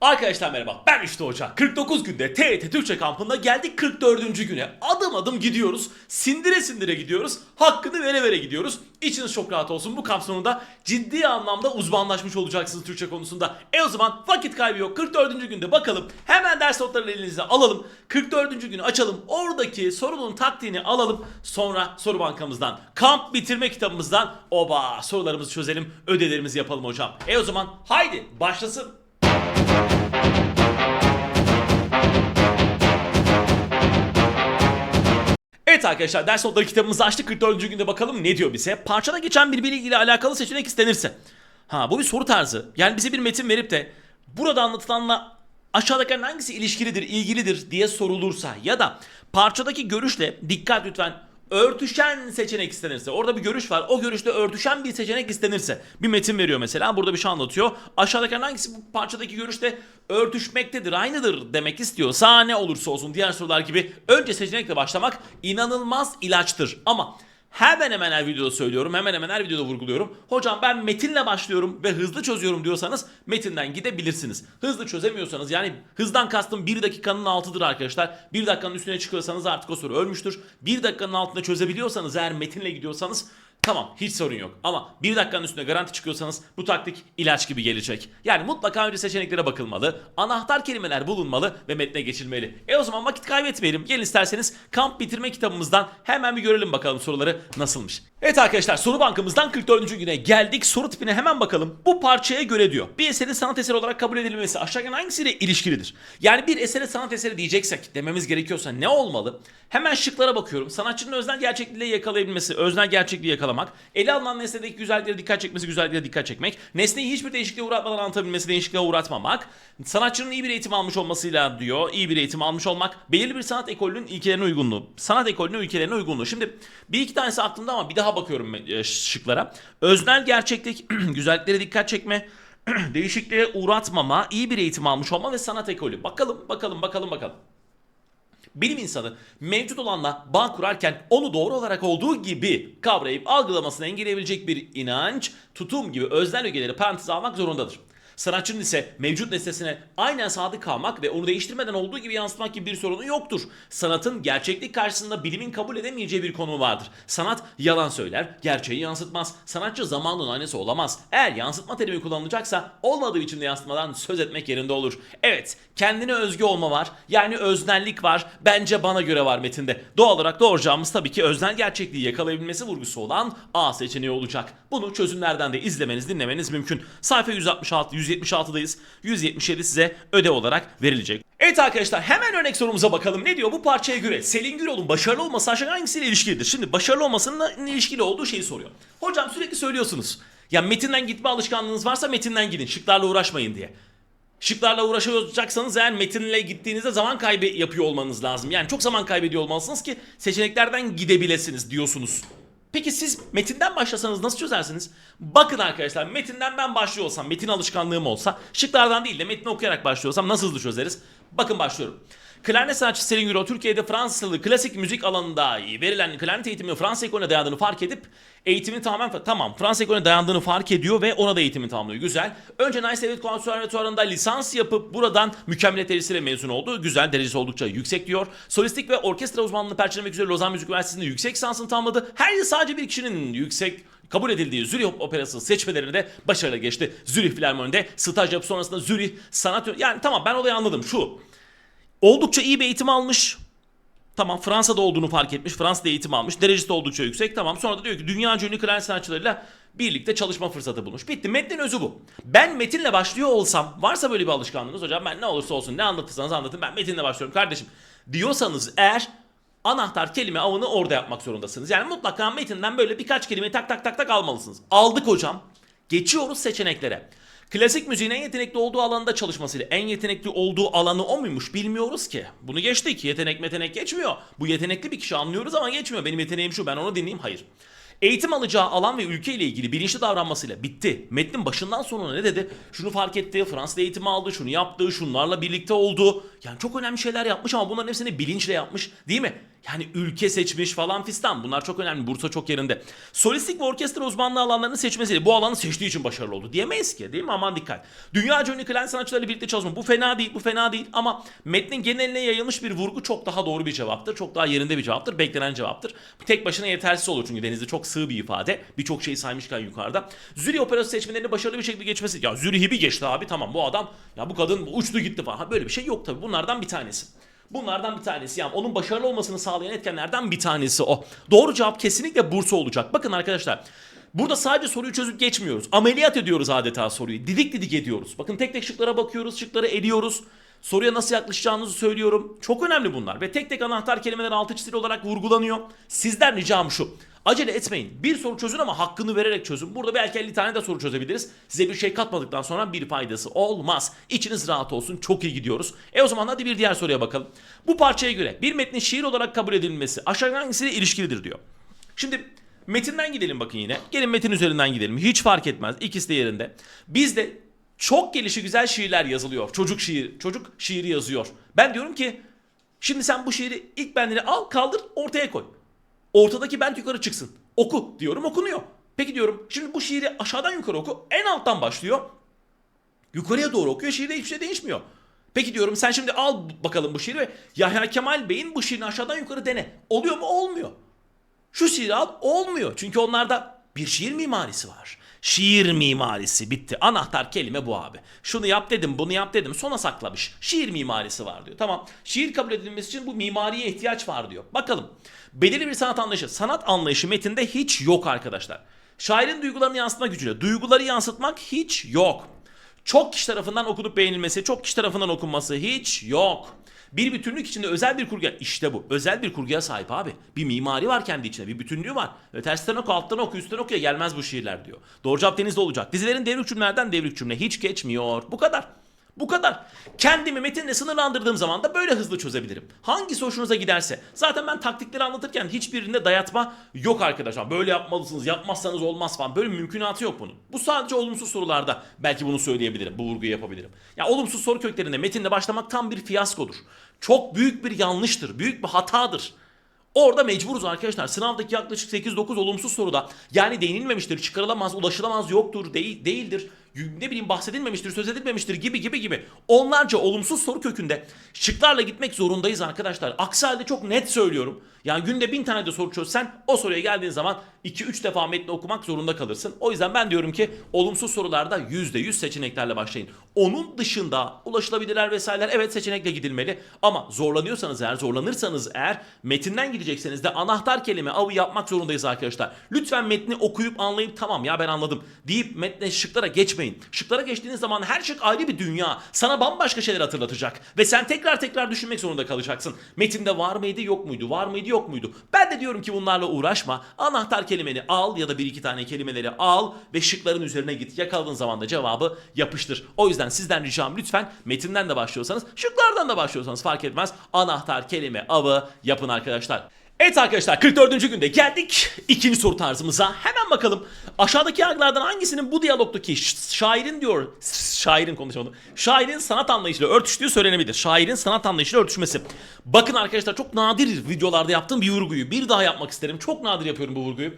Arkadaşlar merhaba ben Üçlü Hoca. 49 günde TET Türkçe kampında geldik 44. güne. Adım adım gidiyoruz. Sindire sindire gidiyoruz. Hakkını vere vere gidiyoruz. İçiniz çok rahat olsun. Bu kamp sonunda ciddi anlamda uzmanlaşmış olacaksınız Türkçe konusunda. E o zaman vakit kaybı yok. 44. günde bakalım. Hemen ders notlarını elinize alalım. 44. günü açalım. Oradaki sorunun taktiğini alalım. Sonra soru bankamızdan, kamp bitirme kitabımızdan oba sorularımızı çözelim. Ödevlerimizi yapalım hocam. E o zaman haydi başlasın. Arkadaşlar ders notları kitabımızı açtık 44. günde bakalım ne diyor bize. Parçada geçen bir bilgiyle alakalı seçenek istenirse. Ha bu bir soru tarzı. Yani bize bir metin verip de burada anlatılanla aşağıdakilerin hangisi ilişkilidir, ilgilidir diye sorulursa ya da parçadaki görüşle dikkat lütfen örtüşen seçenek istenirse. Orada bir görüş var. O görüşle örtüşen bir seçenek istenirse. Bir metin veriyor mesela. Burada bir şey anlatıyor. Aşağıdakilerin hangisi bu parçadaki görüşle örtüşmektedir, aynıdır demek istiyorsa ne olursa olsun diğer sorular gibi önce seçenekle başlamak inanılmaz ilaçtır. Ama hemen hemen her videoda söylüyorum, hemen hemen her videoda vurguluyorum. Hocam ben metinle başlıyorum ve hızlı çözüyorum diyorsanız metinden gidebilirsiniz. Hızlı çözemiyorsanız yani hızdan kastım 1 dakikanın altıdır arkadaşlar. 1 dakikanın üstüne çıkıyorsanız artık o soru ölmüştür. 1 dakikanın altında çözebiliyorsanız eğer metinle gidiyorsanız Tamam hiç sorun yok ama bir dakikanın üstüne garanti çıkıyorsanız bu taktik ilaç gibi gelecek. Yani mutlaka önce seçeneklere bakılmalı, anahtar kelimeler bulunmalı ve metne geçilmeli. E o zaman vakit kaybetmeyelim. Gelin isterseniz kamp bitirme kitabımızdan hemen bir görelim bakalım soruları nasılmış. Evet arkadaşlar soru bankamızdan 44. güne geldik. Soru tipine hemen bakalım. Bu parçaya göre diyor. Bir eserin sanat eseri olarak kabul edilmesi aşağıdan hangisiyle ilişkilidir? Yani bir esere sanat eseri diyeceksek dememiz gerekiyorsa ne olmalı? Hemen şıklara bakıyorum. Sanatçının öznel gerçekliği yakalayabilmesi, öznel gerçekliği yakalamak, ele alınan nesnedeki güzelliklere dikkat çekmesi, güzelliklere dikkat çekmek, nesneyi hiçbir değişikliğe uğratmadan anlatabilmesi, değişikliğe uğratmamak, sanatçının iyi bir eğitim almış olmasıyla diyor, iyi bir eğitim almış olmak, belirli bir sanat ekolünün ilkelerine uygunluğu, sanat ekolünün ilkelerine uygunluğu. Şimdi bir iki tanesi aklımda ama bir daha bakıyorum e, şıklara. Öznel gerçeklik, güzelliklere dikkat çekme, değişikliğe uğratmama, iyi bir eğitim almış olma ve sanat ekolü. Bakalım, bakalım, bakalım, bakalım. Bilim insanı mevcut olanla bağ kurarken onu doğru olarak olduğu gibi kavrayıp algılamasını engelleyebilecek bir inanç, tutum gibi öznel ögeleri paranteze almak zorundadır. Sanatçının ise mevcut nesnesine aynen sadık kalmak ve onu değiştirmeden olduğu gibi yansıtmak gibi bir sorunu yoktur. Sanatın gerçeklik karşısında bilimin kabul edemeyeceği bir konu vardır. Sanat yalan söyler, gerçeği yansıtmaz. Sanatçı zamanın aynısı olamaz. Eğer yansıtma terimi kullanılacaksa olmadığı biçimde yansıtmadan söz etmek yerinde olur. Evet, kendine özgü olma var. Yani öznellik var. Bence bana göre var metinde. Doğal olarak doğuracağımız tabii ki öznel gerçekliği yakalayabilmesi vurgusu olan A seçeneği olacak. Bunu çözümlerden de izlemeniz, dinlemeniz mümkün. Sayfa 166, 176'dayız. 177 size ödev olarak verilecek. Evet arkadaşlar hemen örnek sorumuza bakalım. Ne diyor bu parçaya göre? Selin Gürol'un başarılı olması aşağı hangisiyle ilişkilidir? Şimdi başarılı olmasının ilişkili olduğu şeyi soruyor. Hocam sürekli söylüyorsunuz. Ya metinden gitme alışkanlığınız varsa metinden gidin. Şıklarla uğraşmayın diye. Şıklarla uğraşacaksanız eğer metinle gittiğinizde zaman kaybı yapıyor olmanız lazım. Yani çok zaman kaybediyor olmalısınız ki seçeneklerden gidebilesiniz diyorsunuz. Peki siz metinden başlasanız nasıl çözersiniz? Bakın arkadaşlar metinden ben başlıyor olsam, metin alışkanlığım olsa, şıklardan değil de metni okuyarak başlıyorsam nasıl hızlı çözeriz? Bakın başlıyorum. Klarnet sanatçısı Selin Gürol Türkiye'de Fransızlı klasik müzik alanında verilen klarnet eğitiminin Fransa ekolüne dayandığını fark edip eğitimini tamamen tamam Fransa ekolüne dayandığını fark ediyor ve ona da eğitimini tamamlıyor. Güzel. Önce Nice Devlet Konservatuarı'nda lisans yapıp buradan mükemmel derecesiyle mezun oldu. Güzel. Derecesi oldukça yüksek diyor. Solistik ve orkestra uzmanlığını perçinlemek üzere Lozan Müzik Üniversitesi'nde yüksek lisansını tamamladı. Her yıl sadece bir kişinin yüksek kabul edildiği Zürih Operası seçmelerini de başarıyla geçti. Zürih Filarmoni'de staj yapıp sonrasında Zürih sanat yani tamam ben olayı anladım şu. Oldukça iyi bir eğitim almış. Tamam Fransa'da olduğunu fark etmiş. Fransa'da eğitim almış. Derecesi de oldukça yüksek. Tamam sonra da diyor ki dünya ünlü klarnet sanatçılarıyla birlikte çalışma fırsatı bulmuş. Bitti. Metnin özü bu. Ben metinle başlıyor olsam varsa böyle bir alışkanlığınız hocam ben ne olursa olsun ne anlatırsanız anlatın ben metinle başlıyorum kardeşim diyorsanız eğer anahtar kelime avını orada yapmak zorundasınız. Yani mutlaka metinden böyle birkaç kelime tak tak tak tak almalısınız. Aldık hocam. Geçiyoruz seçeneklere. Klasik müziğin en yetenekli olduğu alanda çalışmasıyla en yetenekli olduğu alanı o muymuş bilmiyoruz ki. Bunu geçtik. Yetenek metenek geçmiyor. Bu yetenekli bir kişi anlıyoruz ama geçmiyor. Benim yeteneğim şu ben onu dinleyeyim. Hayır. Eğitim alacağı alan ve ülke ile ilgili bilinçli davranmasıyla bitti. Metnin başından sonuna ne dedi? Şunu fark etti, Fransa'da eğitim aldı, şunu yaptı, şunlarla birlikte oldu. Yani çok önemli şeyler yapmış ama bunların hepsini bilinçle yapmış değil mi? Yani ülke seçmiş falan fistan. Bunlar çok önemli. Bursa çok yerinde. Solistik ve orkestra uzmanlığı alanlarını seçmesiyle bu alanı seçtiği için başarılı oldu. Diyemeyiz ki değil mi? Aman dikkat. Dünyaca ünlü klarnet sanatçılarıyla birlikte çalışma. Bu fena değil, bu fena değil. Ama metnin geneline yayılmış bir vurgu çok daha doğru bir cevaptır. Çok daha yerinde bir cevaptır. Beklenen cevaptır. Tek başına yetersiz olur çünkü denizde çok sığ bir ifade. Birçok şeyi saymışken yukarıda. Zürih operası seçmelerini başarılı bir şekilde geçmesi. Ya Zürih'i bir geçti abi tamam bu adam. Ya bu kadın uçtu gitti falan. Ha, böyle bir şey yok tabii. Bunlardan bir tanesi. Bunlardan bir tanesi yani onun başarılı olmasını sağlayan etkenlerden bir tanesi o. Doğru cevap kesinlikle Bursa olacak. Bakın arkadaşlar burada sadece soruyu çözüp geçmiyoruz. Ameliyat ediyoruz adeta soruyu. Didik didik ediyoruz. Bakın tek tek şıklara bakıyoruz, şıkları eliyoruz. Soruya nasıl yaklaşacağınızı söylüyorum. Çok önemli bunlar ve tek tek anahtar kelimeler altı çizili olarak vurgulanıyor. Sizden ricam şu. Acele etmeyin. Bir soru çözün ama hakkını vererek çözün. Burada belki 50 tane de soru çözebiliriz. Size bir şey katmadıktan sonra bir faydası olmaz. İçiniz rahat olsun. Çok iyi gidiyoruz. E o zaman hadi bir diğer soruya bakalım. Bu parçaya göre bir metnin şiir olarak kabul edilmesi aşağı hangisiyle ilişkilidir diyor. Şimdi metinden gidelim bakın yine. Gelin metin üzerinden gidelim. Hiç fark etmez. İkisi de yerinde. Bizde çok gelişi güzel şiirler yazılıyor. Çocuk şiir, çocuk şiiri yazıyor. Ben diyorum ki şimdi sen bu şiiri ilk bendini al kaldır ortaya koy. Ortadaki bent yukarı çıksın. Oku diyorum okunuyor. Peki diyorum şimdi bu şiiri aşağıdan yukarı oku. En alttan başlıyor. Yukarıya doğru okuyor şiirde hiçbir şey değişmiyor. Peki diyorum sen şimdi al bakalım bu şiiri ve Yahya Kemal Bey'in bu şiirini aşağıdan yukarı dene. Oluyor mu? Olmuyor. Şu şiiri al olmuyor. Çünkü onlarda bir şiir mimarisi var. Şiir mimarisi bitti. Anahtar kelime bu abi. Şunu yap dedim, bunu yap dedim. Sona saklamış. Şiir mimarisi var diyor. Tamam. Şiir kabul edilmesi için bu mimariye ihtiyaç var diyor. Bakalım. Belirli bir sanat anlayışı. Sanat anlayışı metinde hiç yok arkadaşlar. Şairin duygularını yansıtma gücüyle. Duyguları yansıtmak hiç yok. Çok kişi tarafından okunup beğenilmesi, çok kişi tarafından okunması hiç yok. Bir bütünlük içinde özel bir kurguya, işte bu. Özel bir kurguya sahip abi. Bir mimari var kendi içinde, bir bütünlüğü var. Ve tersten oku, alttan oku, üstten okuya gelmez bu şiirler diyor. Doğru cevap denizde olacak. Dizilerin devrik cümlelerden devrik cümle hiç geçmiyor. Bu kadar. Bu kadar. Kendimi metinle sınırlandırdığım zaman da böyle hızlı çözebilirim. Hangisi hoşunuza giderse. Zaten ben taktikleri anlatırken hiçbirinde dayatma yok arkadaşlar. Böyle yapmalısınız, yapmazsanız olmaz falan. Böyle mümkünatı yok bunun. Bu sadece olumsuz sorularda belki bunu söyleyebilirim. Bu vurguyu yapabilirim. Ya olumsuz soru köklerinde metinle başlamak tam bir fiyaskodur. Çok büyük bir yanlıştır. Büyük bir hatadır. Orada mecburuz arkadaşlar. Sınavdaki yaklaşık 8-9 olumsuz soruda yani değinilmemiştir, çıkarılamaz, ulaşılamaz, yoktur, değil, değildir, ne bileyim bahsedilmemiştir, söz edilmemiştir gibi gibi gibi. Onlarca olumsuz soru kökünde şıklarla gitmek zorundayız arkadaşlar. Aksi halde çok net söylüyorum. Yani günde bin tane de soru çözsen o soruya geldiğin zaman 2-3 defa metni okumak zorunda kalırsın. O yüzden ben diyorum ki olumsuz sorularda %100 seçeneklerle başlayın. Onun dışında ulaşılabilirler vesaireler evet seçenekle gidilmeli. Ama zorlanıyorsanız eğer zorlanırsanız eğer metinden gidecekseniz de anahtar kelime avı yapmak zorundayız arkadaşlar. Lütfen metni okuyup anlayıp tamam ya ben anladım deyip metne şıklara geçmeyin. Şıklara geçtiğiniz zaman her şık ayrı bir dünya. Sana bambaşka şeyler hatırlatacak. Ve sen tekrar tekrar düşünmek zorunda kalacaksın. Metinde var mıydı yok muydu var mıydı yok muydu? Ben de diyorum ki bunlarla uğraşma. Anahtar kelimeni al ya da bir iki tane kelimeleri al ve şıkların üzerine git. Yakaladığın zaman da cevabı yapıştır. O yüzden sizden ricam lütfen metinden de başlıyorsanız şıklardan da başlıyorsanız fark etmez. Anahtar kelime avı yapın arkadaşlar. Evet arkadaşlar 44. günde geldik ikinci soru tarzımıza. Hemen bakalım aşağıdaki yargılardan hangisinin bu diyalogdaki şairin diyor şairin konuşamadım. Şairin sanat anlayışıyla örtüştüğü söylenebilir. Şairin sanat anlayışıyla örtüşmesi. Bakın arkadaşlar çok nadir videolarda yaptığım bir vurguyu bir daha yapmak isterim. Çok nadir yapıyorum bu vurguyu.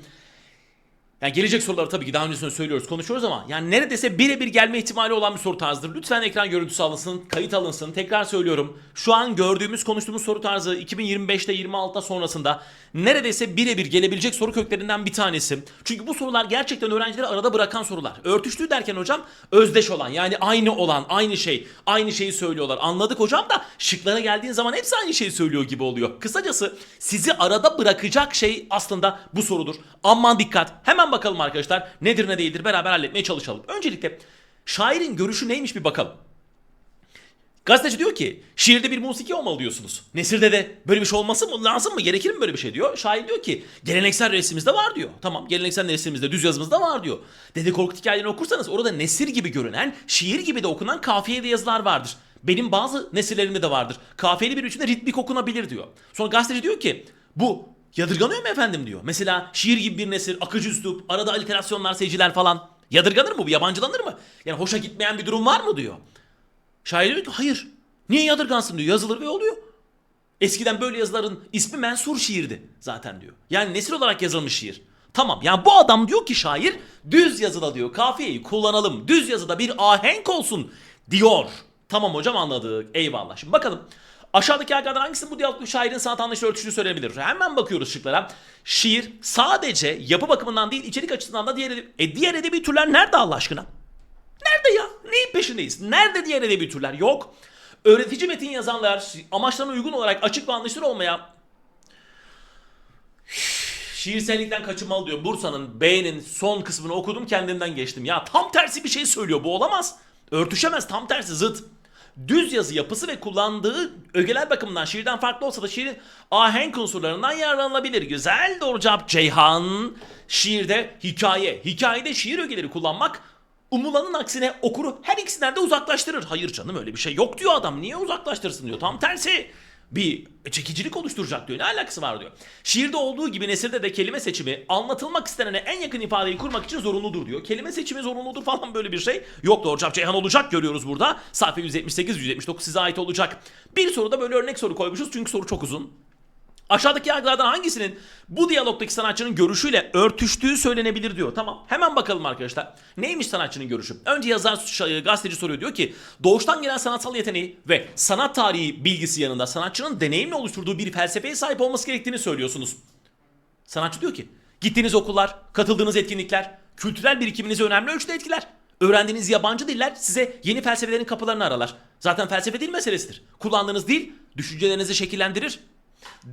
Yani gelecek soruları tabii ki daha öncesinde söylüyoruz, konuşuyoruz ama yani neredeyse birebir gelme ihtimali olan bir soru tarzıdır. Lütfen ekran görüntüsü alınsın, kayıt alınsın. Tekrar söylüyorum. Şu an gördüğümüz, konuştuğumuz soru tarzı 2025'te 26'da sonrasında neredeyse birebir gelebilecek soru köklerinden bir tanesi. Çünkü bu sorular gerçekten öğrencileri arada bırakan sorular. Örtüştüğü derken hocam özdeş olan yani aynı olan, aynı şey, aynı şeyi söylüyorlar. Anladık hocam da şıklara geldiğin zaman hepsi aynı şeyi söylüyor gibi oluyor. Kısacası sizi arada bırakacak şey aslında bu sorudur. Aman dikkat. Hemen bakalım arkadaşlar nedir ne değildir beraber halletmeye çalışalım. Öncelikle şairin görüşü neymiş bir bakalım. Gazeteci diyor ki şiirde bir musiki olmalı diyorsunuz. Nesirde de böyle bir şey olması mı lazım mı gerekir mi böyle bir şey diyor. Şair diyor ki geleneksel resimimizde var diyor. Tamam geleneksel resimimizde düz yazımızda var diyor. Dede Korkut hikayelerini okursanız orada nesir gibi görünen şiir gibi de okunan kafiyeli yazılar vardır. Benim bazı nesillerimde de vardır. Kafiyeli bir biçimde ritmik okunabilir diyor. Sonra gazeteci diyor ki bu yadırganıyor mu efendim diyor. Mesela şiir gibi bir nesir, akıcı üslup, arada aliterasyonlar, seyirciler falan. Yadırganır mı bu? Yabancılanır mı? Yani hoşa gitmeyen bir durum var mı diyor. Şair diyor ki hayır. Niye yadırgansın diyor. Yazılır ve oluyor. Eskiden böyle yazıların ismi mensur şiirdi zaten diyor. Yani nesil olarak yazılmış şiir. Tamam yani bu adam diyor ki şair düz yazıda diyor kafiyeyi kullanalım. Düz yazıda bir ahenk olsun diyor. Tamam hocam anladık. Eyvallah. Şimdi bakalım. Aşağıdaki yargılardan hangisinin bu diyaloglu şairin sanat anlayışıyla örtüştüğünü söyleyebilir? Hemen bakıyoruz şıklara. Şiir sadece yapı bakımından değil içerik açısından da diğer, ede- e, diğer edebi türler nerede Allah aşkına? Nerede ya? Neyin peşindeyiz? Nerede diğer edebi türler? Yok. Öğretici metin yazanlar amaçlarına uygun olarak açık ve anlaşılır olmaya şiirsellikten kaçınmalı diyor. Bursa'nın B'nin son kısmını okudum kendimden geçtim. Ya tam tersi bir şey söylüyor bu olamaz. Örtüşemez tam tersi zıt. Düz yazı yapısı ve kullandığı ögeler bakımından şiirden farklı olsa da şiirin ahenk unsurlarından yararlanılabilir. Güzel doğru cevap Ceyhan. Şiirde hikaye. Hikayede şiir ögeleri kullanmak umulanın aksine okuru her ikisinden de uzaklaştırır. Hayır canım öyle bir şey yok diyor adam. Niye uzaklaştırsın diyor. Tam tersi bir çekicilik oluşturacak diyor. Ne alakası var diyor. Şiirde olduğu gibi nesirde de kelime seçimi anlatılmak istenene en yakın ifadeyi kurmak için zorunludur diyor. Kelime seçimi zorunludur falan böyle bir şey. Yok doğru cevap Ceyhan olacak görüyoruz burada. Sayfa 178 179 size ait olacak. Bir soruda böyle örnek soru koymuşuz çünkü soru çok uzun. Aşağıdaki yargılardan hangisinin bu diyalogdaki sanatçının görüşüyle örtüştüğü söylenebilir diyor. Tamam hemen bakalım arkadaşlar. Neymiş sanatçının görüşü? Önce yazar ş- gazeteci soruyor diyor ki doğuştan gelen sanatsal yeteneği ve sanat tarihi bilgisi yanında sanatçının deneyimle oluşturduğu bir felsefeye sahip olması gerektiğini söylüyorsunuz. Sanatçı diyor ki gittiğiniz okullar, katıldığınız etkinlikler, kültürel birikiminizi önemli ölçüde etkiler. Öğrendiğiniz yabancı diller size yeni felsefelerin kapılarını aralar. Zaten felsefe dil meselesidir. Kullandığınız dil düşüncelerinizi şekillendirir.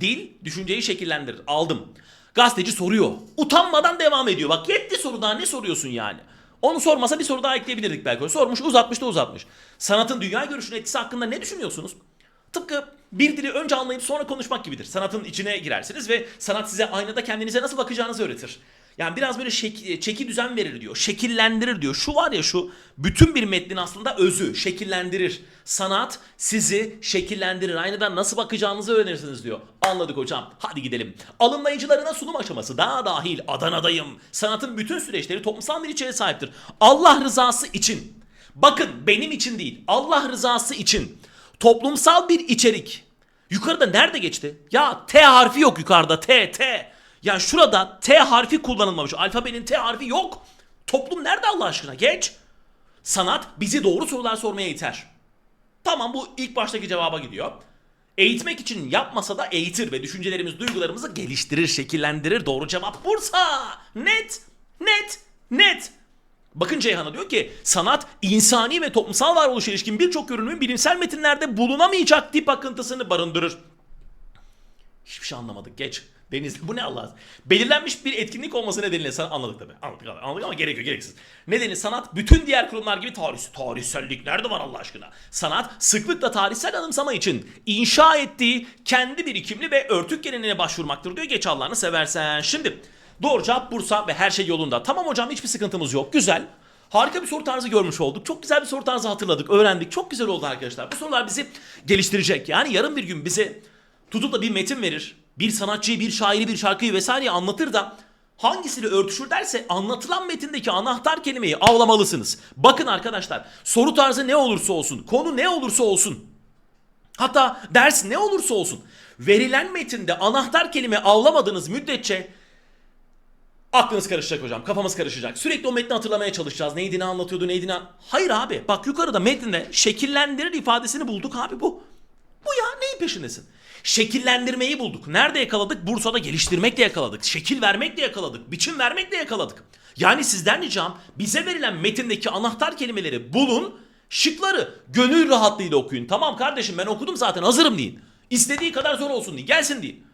Dil düşünceyi şekillendirir. Aldım. Gazeteci soruyor. Utanmadan devam ediyor. Bak yetti soru daha ne soruyorsun yani? Onu sormasa bir soru daha ekleyebilirdik belki. Sormuş uzatmış da uzatmış. Sanatın dünya görüşünün etkisi hakkında ne düşünüyorsunuz? Tıpkı bir dili önce anlayıp sonra konuşmak gibidir. Sanatın içine girersiniz ve sanat size aynada kendinize nasıl bakacağınızı öğretir. Yani biraz böyle şek- çeki düzen verir diyor. Şekillendirir diyor. Şu var ya şu bütün bir metnin aslında özü şekillendirir. Sanat sizi şekillendirir. Aynadan nasıl bakacağınızı öğrenirsiniz diyor. Anladık hocam. Hadi gidelim. Alımlayıcılarına sunum aşaması daha dahil Adana'dayım. Sanatın bütün süreçleri toplumsal bir içeriğe sahiptir. Allah rızası için. Bakın benim için değil. Allah rızası için. Toplumsal bir içerik. Yukarıda nerede geçti? Ya T harfi yok yukarıda. T, T. Yani şurada T harfi kullanılmamış. Alfabenin T harfi yok. Toplum nerede Allah aşkına? Geç. Sanat bizi doğru sorular sormaya iter. Tamam bu ilk baştaki cevaba gidiyor. Eğitmek için yapmasa da eğitir ve düşüncelerimiz, duygularımızı geliştirir, şekillendirir. Doğru cevap Bursa. Net, net, net. Bakın Ceyhan'a diyor ki sanat insani ve toplumsal varoluşa ilişkin birçok görünümün bilimsel metinlerde bulunamayacak tip akıntısını barındırır. Hiçbir şey anlamadık geç. Deniz bu ne Allah? Belirlenmiş bir etkinlik olması nedeniyle sana anladık tabii. Anladık, anladık, anladık ama gerekiyor gereksiz. Nedeni sanat bütün diğer kurumlar gibi tarih, tarihsellik nerede var Allah aşkına? Sanat sıklıkla tarihsel anımsama için inşa ettiği kendi birikimli ve örtük geleneğine başvurmaktır diyor. Geç Allah'ını seversen. Şimdi doğru cevap Bursa ve her şey yolunda. Tamam hocam hiçbir sıkıntımız yok. Güzel. Harika bir soru tarzı görmüş olduk. Çok güzel bir soru tarzı hatırladık, öğrendik. Çok güzel oldu arkadaşlar. Bu sorular bizi geliştirecek. Yani yarın bir gün bize tutup da bir metin verir. Bir sanatçıyı, bir şairi, bir şarkıyı vesaireyi anlatır da hangisiyle örtüşür derse anlatılan metindeki anahtar kelimeyi avlamalısınız. Bakın arkadaşlar soru tarzı ne olursa olsun, konu ne olursa olsun, hatta ders ne olursa olsun verilen metinde anahtar kelime avlamadığınız müddetçe Aklınız karışacak hocam. Kafamız karışacak. Sürekli o metni hatırlamaya çalışacağız. Neydi ne anlatıyordu neydi ne... Hayır abi. Bak yukarıda metninde şekillendirir ifadesini bulduk abi bu. Bu ya neyin peşindesin? Şekillendirmeyi bulduk. Nerede yakaladık? Bursa'da geliştirmekle yakaladık. Şekil vermekle yakaladık. Biçim vermekle yakaladık. Yani sizden ricam bize verilen metindeki anahtar kelimeleri bulun. Şıkları gönül rahatlığıyla okuyun. Tamam kardeşim ben okudum zaten hazırım deyin. İstediği kadar zor olsun deyin. Gelsin deyin.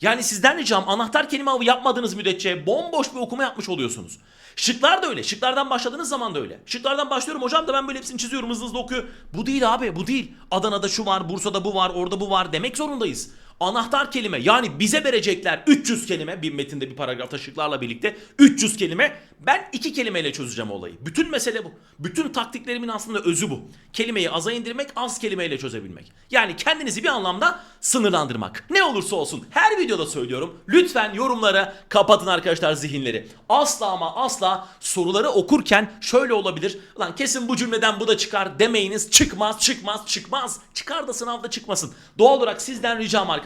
Yani sizden ricam anahtar kelime avı yapmadığınız müddetçe bomboş bir okuma yapmış oluyorsunuz. Şıklar da öyle. Şıklardan başladığınız zaman da öyle. Şıklardan başlıyorum hocam da ben böyle hepsini çiziyorum hızlı hızlı okuyor. Bu değil abi bu değil. Adana'da şu var, Bursa'da bu var, orada bu var demek zorundayız. Anahtar kelime yani bize verecekler 300 kelime bir metinde bir paragrafta şıklarla birlikte 300 kelime ben iki kelimeyle çözeceğim olayı. Bütün mesele bu. Bütün taktiklerimin aslında özü bu. Kelimeyi aza indirmek az kelimeyle çözebilmek. Yani kendinizi bir anlamda sınırlandırmak. Ne olursa olsun her videoda söylüyorum. Lütfen yorumlara kapatın arkadaşlar zihinleri. Asla ama asla soruları okurken şöyle olabilir. Lan kesin bu cümleden bu da çıkar demeyiniz. Çıkmaz, çıkmaz, çıkmaz. Çıkar da sınavda çıkmasın. Doğal olarak sizden ricam arkadaşlar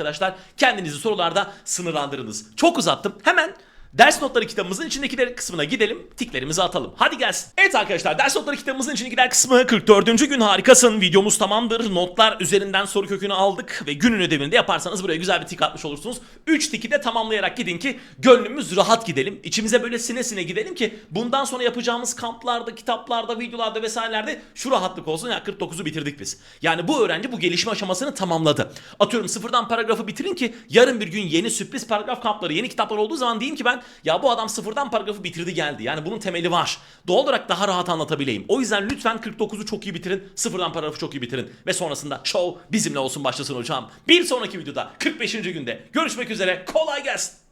kendinizi sorularda sınırlandırınız. Çok uzattım. Hemen Ders notları kitabımızın içindekiler kısmına gidelim, tiklerimizi atalım. Hadi gelsin. Evet arkadaşlar ders notları kitabımızın içindekiler kısmı 44. gün harikasın. Videomuz tamamdır. Notlar üzerinden soru kökünü aldık ve günün ödevini de yaparsanız buraya güzel bir tik atmış olursunuz. 3 tiki de tamamlayarak gidin ki gönlümüz rahat gidelim. İçimize böyle sine sine gidelim ki bundan sonra yapacağımız kamplarda, kitaplarda, videolarda vesairelerde şu rahatlık olsun. Ya 49'u bitirdik biz. Yani bu öğrenci bu gelişme aşamasını tamamladı. Atıyorum sıfırdan paragrafı bitirin ki yarın bir gün yeni sürpriz paragraf kampları, yeni kitaplar olduğu zaman diyeyim ki ben ya bu adam sıfırdan paragrafı bitirdi geldi. Yani bunun temeli var. Doğal olarak daha rahat anlatabileyim. O yüzden lütfen 49'u çok iyi bitirin. Sıfırdan paragrafı çok iyi bitirin. Ve sonrasında show bizimle olsun başlasın hocam. Bir sonraki videoda 45. günde görüşmek üzere. Kolay gelsin.